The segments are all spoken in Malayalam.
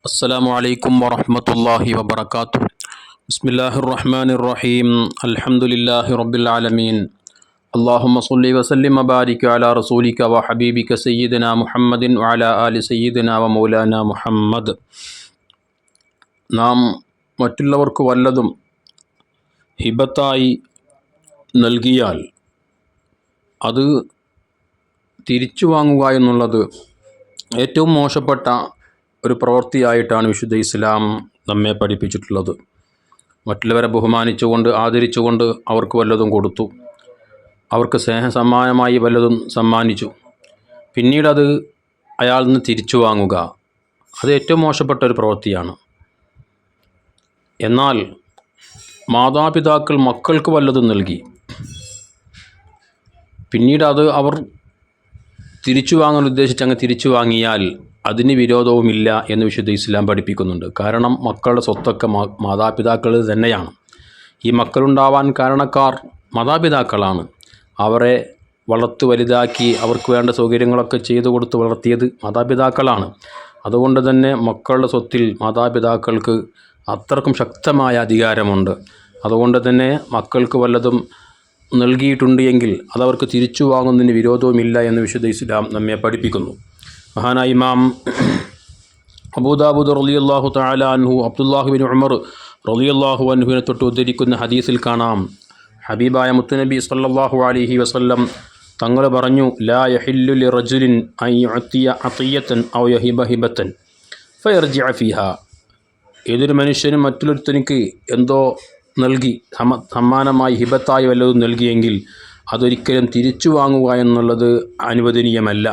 السلام عليكم ورحمة الله وبركاته بسم الله الرحمن الرحيم الحمد لله رب العالمين اللهم صل وسلم وبارك على رسولك وحبيبك سيدنا محمد وعلى آل سيدنا ومولانا محمد നാം മറ്റുള്ളവർക്ക് വല്ലതും ഹിബത്തായി നൽകിയാൽ അത് തിരിച്ചു വാങ്ങുക എന്നുള്ളത് ഏറ്റവും മോശപ്പെട്ട ഒരു പ്രവൃത്തിയായിട്ടാണ് വിശുദ്ധ ഇസ്ലാം നമ്മെ പഠിപ്പിച്ചിട്ടുള്ളത്. മറ്റുള്ളവരെ ബഹുമാനിച്ചുകൊണ്ട് ആദരിച്ചുകൊണ്ട് അവർക്ക് വല്ലതും കൊടുത്തു. അവർക്ക് സ്നേഹസമ്മാനമായി വല്ലതും സമ്മാനിച്ചു. പിന്നീടത് അയാളിൽ നിന്ന് തിരിച്ചു വാങ്ങുക. അത് ഏറ്റവും മോശപ്പെട്ട ഒരു പ്രവൃത്തിയാണ്. എന്നാൽ മാതാപിതാക്കൾ മക്കൾക്ക് വല്ലതും നൽകി. പിന്നീട് അത് അവർ തിരിച്ചു വാങ്ങാൻ ഉദ്ദേശിച്ച് അങ്ങ് തിരിച്ചു വാങ്ങിയാൽ അതിന് വിരോധവുമില്ല എന്ന് വിശുദ്ധ ഇസ്ലാം പഠിപ്പിക്കുന്നുണ്ട്. കാരണം മക്കളുടെ സ്വത്തൊക്കെ മാതാപിതാക്കൾ തന്നെയാണ്. ഈ മക്കളുണ്ടാവാൻ കാരണക്കാർ മാതാപിതാക്കളാണ്. അവരെ വളർത്തു വലുതാക്കി അവർക്ക് വേണ്ട സൗകര്യങ്ങളൊക്കെ ചെയ്തു കൊടുത്ത് വളർത്തിയത് മാതാപിതാക്കളാണ്. അതുകൊണ്ട് തന്നെ മക്കളുടെ സ്വത്തിൽ മാതാപിതാക്കൾക്ക് അത്രക്കും ശക്തമായ അധികാരമുണ്ട്. അതുകൊണ്ട് തന്നെ മക്കൾക്ക് വല്ലതും നൽകിയിട്ടുണ്ട് എങ്കിൽ അതവർക്ക് തിരിച്ചു വാങ്ങുന്നതിന് വിരോധവുമില്ല എന്ന് വിശുദ്ധ ഇസ്ലാം നമ്മെ പഠിപ്പിക്കുന്നു. മഹാനായ ഇമാം അബൂദാബുദ് റലിയല്ലാഹു താല അൻഹു അബ്ദുല്ലാഹുബിൻ ഉമർ റലിയല്ലാഹു അൻഹുവിനെ തൊട്ട് ഉദ്ധരിക്കുന്ന ഹദീസിൽ കാണാം. ഹബീബായ മുത്തുനബി സല്ലാഹു അലിഹി വസല്ലം തങ്ങൾ പറഞ്ഞു ലാ യഹില്ലുലി റജുലിൻ ഐ അത്തിയ അത്തിയത്തൻ ഔ യഹിബ ഹിബത്തൻ ഫയർജി അഫിഹ ഏതൊരു മനുഷ്യനും മറ്റൊരുത്തനിക്ക് എന്തോ നൽകി സമ്മാനമായി ഹിബത്തായി വല്ലതും നൽകിയെങ്കിൽ അതൊരിക്കലും തിരിച്ചു വാങ്ങുക എന്നുള്ളത് അനുവദനീയമല്ല.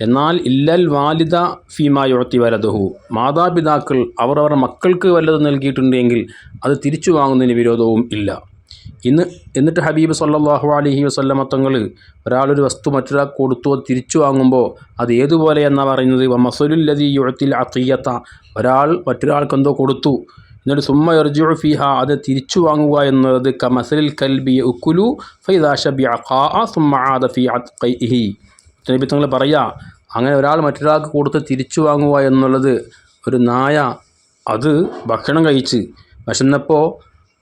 എന്നാൽ ഇല്ലൽ വാലിദ ഫീമായുഴത്തി വലതുഹു മാതാപിതാക്കൾ അവർ അവരുടെ മക്കൾക്ക് വല്ലതും നൽകിയിട്ടുണ്ടെങ്കിൽ അത് തിരിച്ചു വാങ്ങുന്നതിന് വിരോധവും ഇല്ല. ഇന്ന് എന്നിട്ട് ഹബീബ് സല്ലാഹു അലഹി വസ്ല്ലമ തങ്ങൾ ഒരാളൊരു വസ്തു മറ്റൊരാൾ കൊടുത്തു തിരിച്ചു വാങ്ങുമ്പോൾ അത് ഏതുപോലെ എന്നാണ് പറയുന്നത്? മസലുല്ലതി യുഴത്തിൽ അത്തയ്യത്ത. ഒരാൾ മറ്റൊരാൾക്ക് എന്തോ കൊടുത്തു. എന്നിട്ട് സുമ്മ എർജു ഫിഹ അത് തിരിച്ചു വാങ്ങുക എന്നത് കമസലിൽ മസലിൽ കൽബി ഉക്കുലു ഫൈദാഷബി സുമ്മ ആദ ഫി അത്ഹി നബി തങ്ങൾ പറയുക അങ്ങനെ ഒരാൾ മറ്റൊരാൾക്ക് കൊടുത്ത് തിരിച്ചു വാങ്ങുക എന്നുള്ളത് ഒരു നായ അത് ഭക്ഷണം കഴിച്ച് വിശന്നപ്പോൾ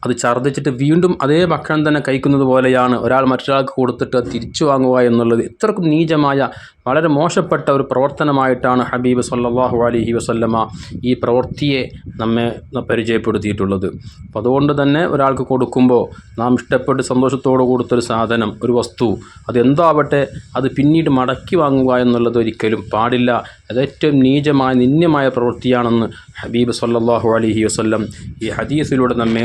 അത് ഛർദ്ദിച്ചിട്ട് വീണ്ടും അതേ ഭക്ഷണം തന്നെ കഴിക്കുന്നത് പോലെയാണ് ഒരാൾ മറ്റൊരാൾക്ക് കൊടുത്തിട്ട് തിരിച്ചു വാങ്ങുക എന്നുള്ളത് ഇത്രക്കും നീചമായ വളരെ മോശപ്പെട്ട ഒരു പ്രവർത്തനമായിട്ടാണ് ഹബീബ് സല്ലാഹു അലഹി വസല്ലമ ഈ പ്രവൃത്തിയെ നമ്മെ പരിചയപ്പെടുത്തിയിട്ടുള്ളത്. അപ്പോൾ അതുകൊണ്ട് തന്നെ ഒരാൾക്ക് കൊടുക്കുമ്പോൾ നാം ഇഷ്ടപ്പെട്ട് സന്തോഷത്തോട് കൊടുത്തൊരു സാധനം ഒരു വസ്തു അതെന്താവട്ടെ അത് പിന്നീട് മടക്കി വാങ്ങുക എന്നുള്ളത് ഒരിക്കലും പാടില്ല. അത് ഏറ്റവും നീചമായ നിന്യമായ പ്രവൃത്തിയാണെന്ന് ഹബീബ് സല്ലാഹു അലഹി വസ്ല്ലം ഈ ഹദീസിലൂടെ നമ്മെ